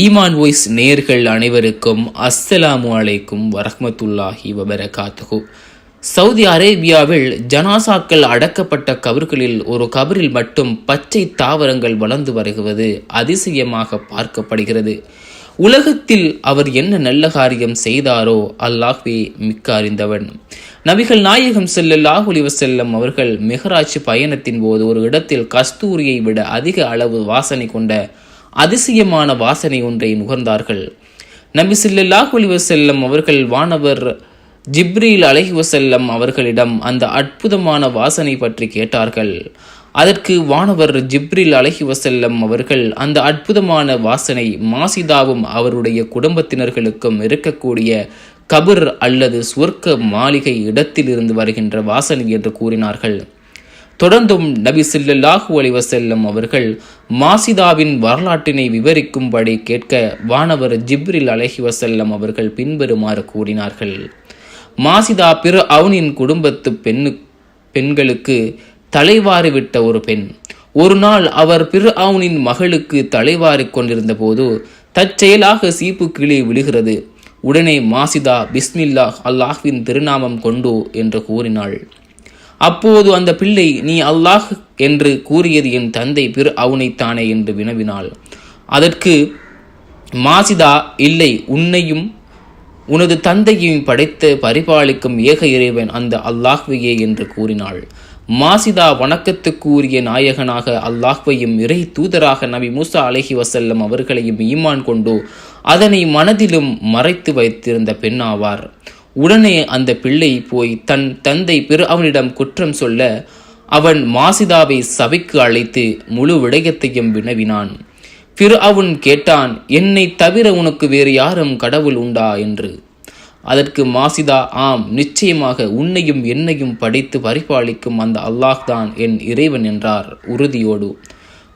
ஈமான் வாய்ஸ் நேர்கள் அனைவருக்கும் அஸ்ஸலாமு அலைக்கும் வரஹமத்துல்லாஹி வபரகாத்துகு சவுதி அரேபியாவில் ஜனாசாக்கள் அடக்கப்பட்ட கபர்களில் ஒரு கபரில் மட்டும் பச்சை தாவரங்கள் வளர்ந்து வருகிறது. அதிசயமாக பார்க்கப்படுகிறது. உலகத்தில் அவர் என்ன நல்ல காரியம் செய்தாரோ அல்லாஹ்வே மிக்க அறிந்தவன். நபிகள் நாயகம் ஸல்லல்லாஹு செல்லம் அவர்கள் மெஹராஜ் பயணத்தின் போது ஒரு இடத்தில் கஸ்தூரியை விட அதிக அளவு வாசனை கொண்ட அதிசயமான வாசனை ஒன்றை நுகர்ந்தார்கள் நபி சில்லாஹ் செல்லம் அவர்கள் வானவர் ஜிப்ரீல் அலைஹி செல்லம் அவர்களிடம் அந்த அற்புதமான வாசனை பற்றி கேட்டார்கள். அதற்கு வானவர் ஜிப்ரில் அலைஹி வஸல்லம் அவர்கள் அந்த அற்புதமான வாசனை மாசிதாவும் அவருடைய குடும்பத்தினர்களுக்கும் இருக்கக்கூடிய கபர் அல்லது சுவர்க்க மாளிகை இடத்திலிருந்து வருகின்ற வாசனை என்று கூறினார்கள். தொடர்ந்தும் நபி ஸல்லல்லாஹு அலைஹி வஸல்லம் அவர்கள் மாசிதாவின் வரலாற்றினை விவரிக்கும்படி கேட்க வானவர் ஜிப்ரில் அலஹி வசல்லம் அவர்கள் பின்வருமாறு கூறினார்கள். மாசிதா பிற அவனின் குடும்பத்து பெண்ணு பெண்களுக்கு தலைவாரி விட்ட ஒரு பெண். ஒரு நாள் அவர் பிற அவனின் மகளுக்கு தலைவாரி கொண்டிருந்த போது தற்செயலாக சீப்பு கீழே விழுகிறது. உடனே மாசிதா பிஸ்மில்லாஹ் அல்லாஹ்வின் திருநாமம் கொண்டு என்று கூறினாள். அப்போது அந்த பிள்ளை நீ அல்லாஹ் என்று கூறியது என் தந்தை பிற அவனைத்தானே என்று வினவினாள். அதற்கு மாசிதா இல்லை உன்னையும் உனது தந்தையையும் படைத்து பரிபாலிக்கும் ஏக இறைவன் அந்த அல்லாஹ்வையே என்று கூறினாள். மாசிதா வணக்கத்துக்குரிய நாயகனாக அல்லாஹ்வையும் இறை தூதராக நபி மூசா அலஹி வசல்லம் அவர்களையும் ஈமான் கொண்டு அதனை மனதிலும் மறைத்து வைத்திருந்த பெண்ணாவார். உடனே அந்த பிள்ளை போய் தன் தந்தை பெரு அவனிடம் குற்றம் சொல்ல அவன் மாசிதாவை சபைக்கு அழைத்து முழு விடயத்தையும் வினவினான். பிற அவன் கேட்டான் என்னை தவிர உனக்கு வேறு யாரும் கடவுள் உண்டா? என்று. அதற்கு மாசிதா ஆம் நிச்சயமாக உன்னையும் என்னையும் படைத்து பரிபாலிக்கும் அந்த அல்லாஹ்தான் என் இறைவன் என்றார் உறுதியோடு.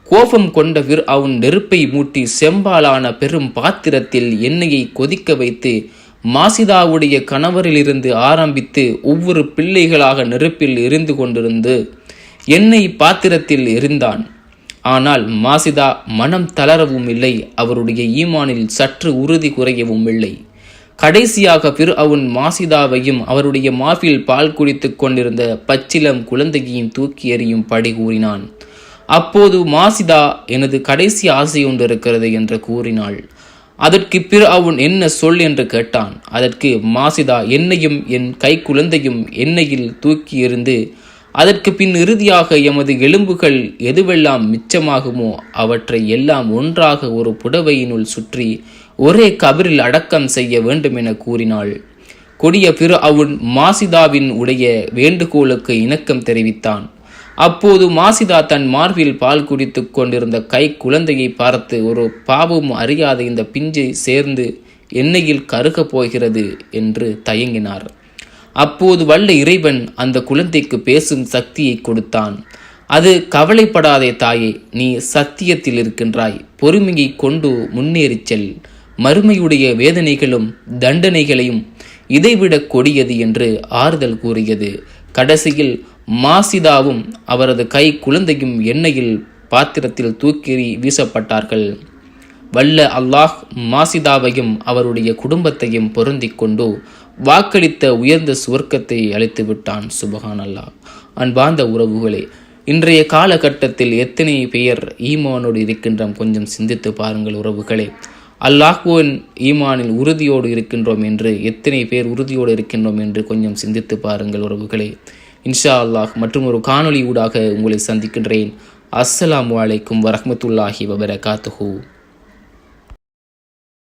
கோபம் கொண்ட விர் அவன் நெருப்பை மூட்டி செம்பாலான பெரும் பாத்திரத்தில் எண்ணெயை கொதிக்க வைத்து மாசிதாவுடைய கணவரிலிருந்து ஆரம்பித்து ஒவ்வொரு பிள்ளைகளாக நெருப்பில் எரிந்து கொண்டிருந்து எண்ணெய் பாத்திரத்தில் எரிந்தான். ஆனால் மாசிதா மனம் தளரவும் இல்லை அவருடைய ஈமானில் சற்று உறுதி குறையவும் இல்லை. கடைசியாக பிற அவன் மாசிதாவையும் அவருடைய மாஃபில் பால் குடித்துக் கொண்டிருந்த பச்சிலம் குழந்தையையும் தூக்கி எறியும் படி கூறினான். அப்போது மாசிதா எனது கடைசி ஆசை ஒன்று இருக்கிறது என்று கூறினாள். அதற்கு பிற அவன் என்ன சொல் என்று கேட்டான். அதற்கு மாசிதா என்னையும் என் கை குழந்தையும் எண்ணெயில் தூக்கி எறிந்து அதற்கு பின் இறுதியாக எமது எலும்புகள் எதுவெல்லாம் மிச்சமாகுமோ அவற்றை எல்லாம் ஒன்றாக ஒரு புடவையினுள் சுற்றி ஒரே கபரில் அடக்கம் செய்ய வேண்டும் என கூறினாள். கொடிய பிற அவன் மாசிதாவின் உடைய வேண்டுகோளுக்கு இணக்கம் தெரிவித்தான். அப்போது மாசிதா தன் மார்பில் பால் குடித்து கொண்டிருந்த கை குழந்தையை பார்த்து ஒரு பாவம் அறியாத இந்த பிஞ்சை சேர்ந்து எண்ணெயில் கருகப் போகிறது என்று தயங்கினார். அப்போது வல்ல இறைவன் அந்த குழந்தைக்கு பேசும் சக்தியை கொடுத்தான். அது கவலைப்படாதே தாயே நீ சத்தியத்தில் இருக்கின்றாய். பொறுமையை கொண்டு முன்னேறிச் செல். மறுமையுடைய வேதனைகளும் தண்டனைகளையும் இதைவிட கொடியது என்று ஆறுதல் கூறியது. கடைசியில் மாசிதாவும் அவரது கை குழந்தையும் எண்ணெயில் பாத்திரத்தில் தூக்கி வீசப்பட்டார்கள். வல்ல அல்லாஹ் மாசிதாவையும் அவருடைய குடும்பத்தையும் பொருந்திக் கொண்டு வாக்களித்த உயர்ந்த சுவர்க்கத்தை அளித்து விட்டான். சுபஹான் அல்லாஹ் அன்பார்ந்த உறவுகளே இன்றைய காலகட்டத்தில் எத்தனை பெயர் ஈமானோடு இருக்கின்றோம்? கொஞ்சம் சிந்தித்து பாருங்கள் உறவுகளே. அல்லாஹ்வோன் ஈமானில் உறுதியோடு இருக்கின்றோம் என்று எத்தனை பேர் உறுதியோடு இருக்கின்றோம் என்று கொஞ்சம் சிந்தித்து பாருங்கள் உறவுகளே. இன்ஷா அல்லாஹ் மற்றும் ஒரு காணொளி ஊடாக உங்களை சந்திக்கின்றேன். அஸ்ஸலாமு அலைக்கும் வரஹ்மத்துல்லாஹி வபரகாத்துஹூ.